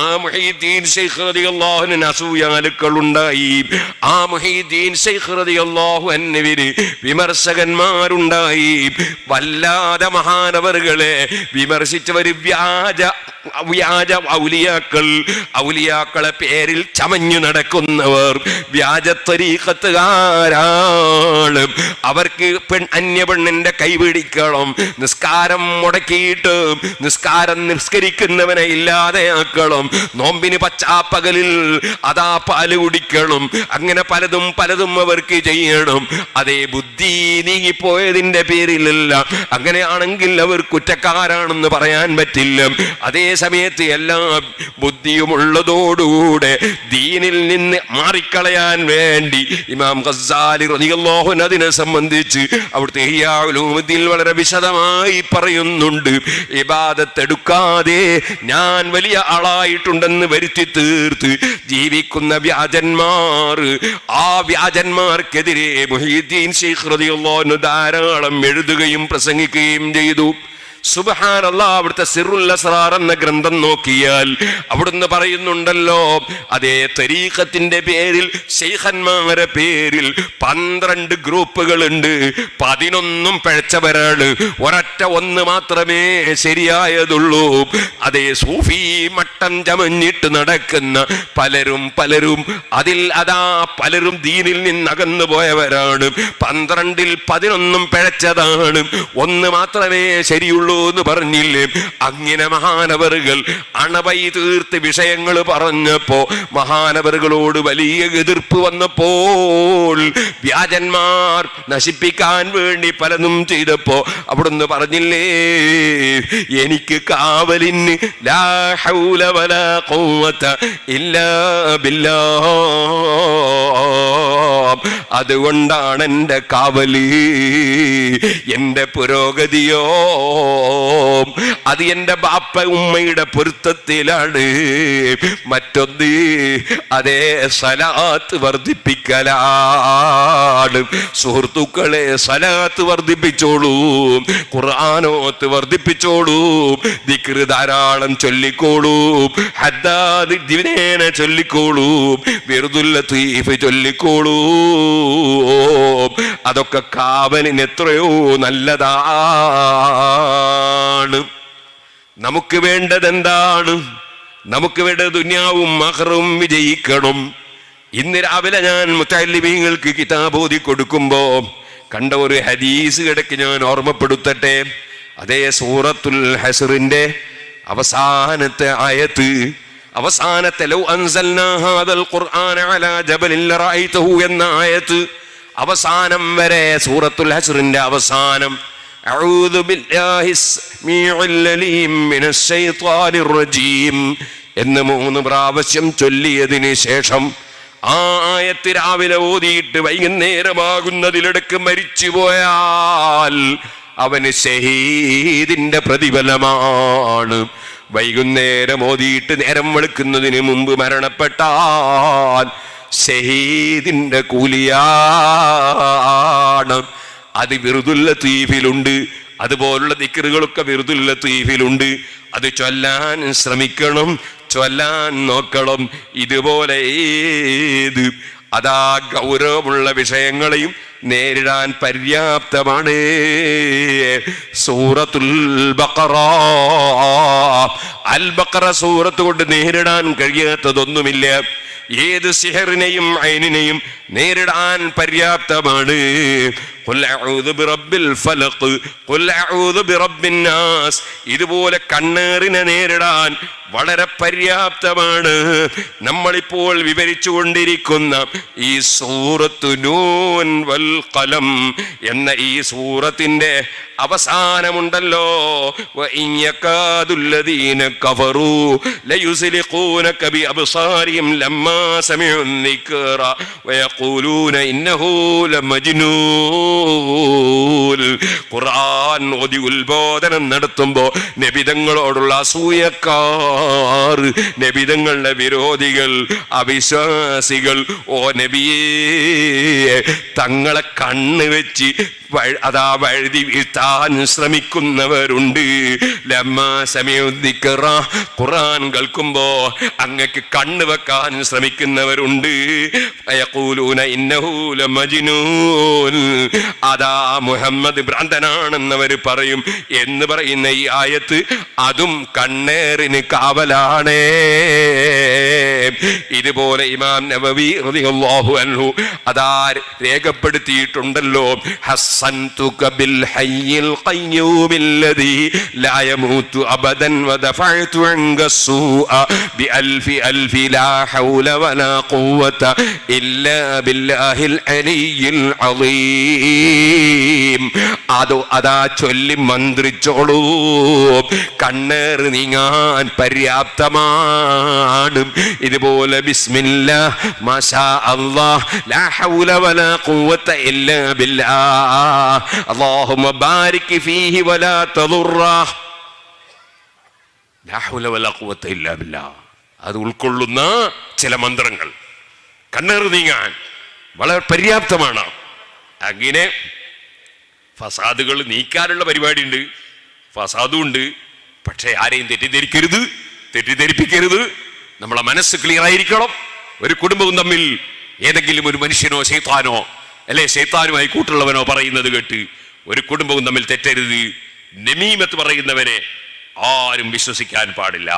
ആ മുഹീദ്ദീൻ ശൈഖ് റളിയല്ലാഹുവിന് അസൂയാലുക്കളുണ്ടായി ആ മുഹീദ്ദീൻ ശൈഖ് റളിയല്ലാഹു അൻഹുവിന് വിമർശകന്മാരുണ്ടായി. വല്ലാതെ മഹാനവറുകളെ വിമർശിച്ചവര് വ്യാജ വ്യാജ ഔലിയാക്കൾ. ഔലിയാക്കളെ പേരിൽ ചമഞ്ഞു നടക്കുന്നവർ വ്യാജത്തരീക്കത്തുകാരാണ് അവർക്ക് പെൺ അന്യ പെണ്ണിന്റെ കൈപിടിക്കണം നിസ്കാരം മുടക്കിയിട്ട് നിസ്കാരം നിസ്കരിക്കുന്നവനെ ഇല്ലാതെയാക്കണം. നോമ്പിന് പച്ചാപ്പകലിൽ അതാ പാൽ കുടിക്കണം. അങ്ങനെ പലതും പലതും അവർക്ക് ചെയ്യണം. അതേ ബുദ്ധി നീങ്ങിപ്പോയതിന്റെ പേരിലല്ല. അങ്ങനെയാണെങ്കിൽ അവർ കുറ്റക്കാരാണെന്ന് പറയാൻ പറ്റില്ല. അതേ സമയത്ത് എല്ലാ ബുദ്ധിയുമുള്ളതോടുകൂടെ ദീനിൽ നിന്ന് മാറിക്കളയാൻ വേണ്ടി ഇമാം ഖസാലി റളിയല്ലാഹു അൻഹു അതിനെ സംബന്ധിച്ച് അവിടുത്തെ ഇഹ്യാഉലൂമുദ്ദീൻ വളരെ വിശദമായി പറയുന്നുണ്ട്. ഇബാദത്ത് എടുക്കാതെ ഞാൻ വലിയ ആളായിട്ടുണ്ടെന്ന് വരുത്തി തീർത്ത് ജീവിക്കുന്ന വ്യാജന്മാർ. ആ വ്യാജന്മാർക്കെതിരെ മുഹീദ്ദീൻ അൻഹു ധാരാളം എഴുതുകയും പ്രസംഗിക്കുകയും ചെയ്തു. സുബഹാനല്ലാ അവിടുത്തെ സിറുൽ അസ്റാർ എന്ന ഗ്രന്ഥം നോക്കിയാൽ അവിടുന്ന് പറയുന്നുണ്ടല്ലോ അതേ തരീഖത്തിന്റെ പേരിൽ ശൈഖന്മാരെ പേരിൽ പന്ത്രണ്ട് ഗ്രൂപ്പുകളുണ്ട്. പതിനൊന്നും പിഴച്ചവരാണ്. ഒരൊറ്റ ഒന്ന് മാത്രമേ ശരിയായതുള്ളൂ. അതേ സൂഫി മട്ടം ചമഞ്ഞിട്ട് നടക്കുന്ന പലരും പലരും അതിൽ അതാ പലരും ദീനിൽ നിന്നകന്നു പോയവരാണ്. പന്ത്രണ്ടിൽ പതിനൊന്നും പിഴച്ചതാണ്. ഒന്ന് മാത്രമേ ശരിയുള്ളൂ. എന്ന് പറഞ്ഞില്ലേ? അങ്ങനെ മഹാനവറുകൾ അണവൈ തീർത്ത് വിഷയങ്ങൾ പറഞ്ഞപ്പോ മഹാനവറുകളോട് വലിയ എതിർപ്പ് വന്നപ്പോൾ വ്യാജന്മാർ നശിപ്പിക്കാൻ വേണ്ടി പലതും ചെയ്തപ്പോ അവിടുന്ന് പറഞ്ഞില്ലേ എനിക്ക് കാവലിന് ഇല്ല ബില്ലാ. അതുകൊണ്ടാണ് എന്റെ കാവലി എന്റെ പുരോഗതിയോ. അത് എന്റെ ബാപ്പ ഉമ്മയുടെ പൊരുത്തത്തിലാണ്. മറ്റൊന്ന് അതേ സലാത്ത് വർദ്ധിപ്പിക്കലാണ്. സുഹൃത്തുക്കളെ സലാത്ത് വർദ്ധിപ്പിച്ചോളൂ. ഖുർആാനോത്ത് വർദ്ധിപ്പിച്ചോളൂ. ദിക്റ് ധാരാളം ചൊല്ലിക്കോളൂ. ഹദ്ദാദ് ദിവനേന ചൊല്ലിക്കോളൂ. വെറുതുല്ല തീഫ് ചൊല്ലിക്കോളൂ. അതൊക്കെ കാവലിന് എത്രയോ നല്ലതാണ്. നമുക്ക് വേണ്ടത് എന്താണ്? നമുക്ക് വേണ്ടത് ദുന്യാവും മഹറും വിജയിക്കണം. ഇന്ന് രാവിലെ ഞാൻ മുത്തല്ലിമീങ്ങൾക്ക് കിതാബ് ഓതി കൊടുക്കുമ്പോ കണ്ട ഒരു ഹദീസ് കിടക്ക് ഞാൻ ഓർമ്മപ്പെടുത്തട്ടെ. അതേ സൂറത്തുൽ ഹസറിന്റെ അവസാനത്തെ ആയത്ത് അവസാനത്തെ ലൗ അൻസൽനാ ഹാദൽ ഖുർആന അലാ ജബലിൻ ലറഅയ്തഹു എന്ന ആയത്ത് അവസാനം വരെ സൂറത്തുൽ ഹസ്റിന്റെ അവസാനം أعوذ بالله السميع العليم من الشيطان الرجيم എന്ന് മൂന്ന് പ്രാവശ്യം ചൊല്ലിയതിന് ശേഷം ആ ആയത്ത് രാവിലെ ഓതിയിട്ട് വൈകുന്നേരമാകുന്നതിലിടക്ക് മരിച്ചുപോയാൽ അവന് ഷഹീദിന്റെ പ്രതിഫലമാണ് വൈകുന്നേരം ഓതിയിട്ട് നേരം വെളുക്കുന്നതിന് മുമ്പ് മരണപ്പെട്ടാൽ ഷഹീദിന്റെ കൂലിയാണ്. അത് വിറുതുല്ല തീഫിലുണ്ട് അതുപോലുള്ള ദിക്കറുകളൊക്കെ വിറുതുല്ല തീഫിലുണ്ട് അത് ചൊല്ലാൻ ശ്രമിക്കണം ചൊല്ലാൻ നോക്കണം. ഇതുപോലെ ഏത്? അതാ ഗൗരവമുള്ള വിഷയങ്ങളെയും നേരിടാൻ പര്യാപ്തമാണ്. സൂറത്തുൽ ബക്കറ അൽ ബക്കറ സൂറത്ത് കൊണ്ട് നേരിടാൻ കഴിയാത്തതൊന്നുമില്ല. ഏത് സിഹറിനെയും അയനിനെയും നേരിടാൻ പര്യാപ്തമാണ്. ഇതുപോലെ കണ്ണേറിനെ നേരിടാൻ വളരെ പര്യാപ്തമാണ്. നമ്മളിപ്പോൾ വിവരിച്ചു കൊണ്ടിരിക്കുന്ന ഈ സൂറത്തു നൂൻ വൽ കലം എന്ന ഈ സൂറത്തിന്റെ അവസാനമുണ്ടല്ലോ. ഖുർആൻ ഉത്ബോധനം നടത്തുമ്പോ നബിതങ്ങളോടുള്ള അസൂയക്കാർ നബിതങ്ങളുടെ വിരോധികൾ അവിശ്വാസികൾ ഓ നബിയേ തങ്ങളെ നിങ്ങളെ കണ്ണ് വെച്ച് അതാ വഴുതി വീഴ്ത്താൻ ശ്രമിക്കുന്നവരുണ്ട്. ഖുറാൻ കേൾക്കുമ്പോ അങ്ങക്ക് കണ്ണ് വെക്കാൻ ശ്രമിക്കുന്നവരുണ്ട്. അതാ മുഹമ്മദ് ഭ്രാന്തനാണെന്നവർ പറയും. എന്ന് പറയുന്ന ഈ ആയത്ത് അതും കണ്ണേറിന് കാവലാണേ. ഇതുപോലെ ഇമാം നബവി അതാ അൻഹു ഉൾപ്പെടുത്തിയിട്ടുണ്ടല്ലോ ഹസ്സൻ തുകബിൽ ഹയ്യിൽ ഖയ്യൂമില്ലദി ലാ യമൂതു അബദൻ വദഫഅതു അൻകസൂഅ ബിഅൽഫി അൽഫി ലാ ഹൗല വലാ ഖുവത ഇല്ലാ ബില്ലാഹിൽ അലിയിൽ അളീം അതോ അതാ ചൊല്ലി മന്ത്രിച്ചോളൂ. കണ്ണേറ് നീങ്ങാൻ പര്യാപ്തമാണ്. ഇതുപോലെ ബിസ്മില്ല മാഷാ അള്ളാഹ് ലാ ഹൗല വലാ ഖുവത ഇല്ലാ بالله. അല്ലാഹുമ്മ ബാരിക് ഫീഹി വലാ تضره. لا حول ولا قوة ഇല്ലാ بالله. അത് ഉൾക്കൊള്ളുന്ന ചില മന്ത്രങ്ങൾ. കണ്ണേറ് നീങ്ങാൻ വളരെ പര്യാപ്തമാണ്. അങ്ങനെ ഫസാദുകൾ നീക്കാനുള്ള പരിപാടിയുണ്ട്. ഫസാദും ഉണ്ട് പക്ഷേ ആരെയും തെറ്റിദ്ധരിക്കരുത്. തെറ്റിദ്ധരിപ്പിക്കരുത്. നമ്മളെ മനസ്സ് ക്ലിയർ ആയിരിക്കണം. ഒരു കുടുംബവും തമ്മിൽ ഏതെങ്കിലും ഒരു മനുഷ്യനോ ശൈത്താനോ അല്ലെ ശൈത്താനുമായി കൂട്ടുള്ളവനോ പറയുന്നത് കേട്ട് ഒരു കുടുംബവും തമ്മിൽ തെറ്റരുത്. നമീമത്ത് പറയുന്നവനെ ആരും വിശ്വസിക്കാൻ പാടില്ല.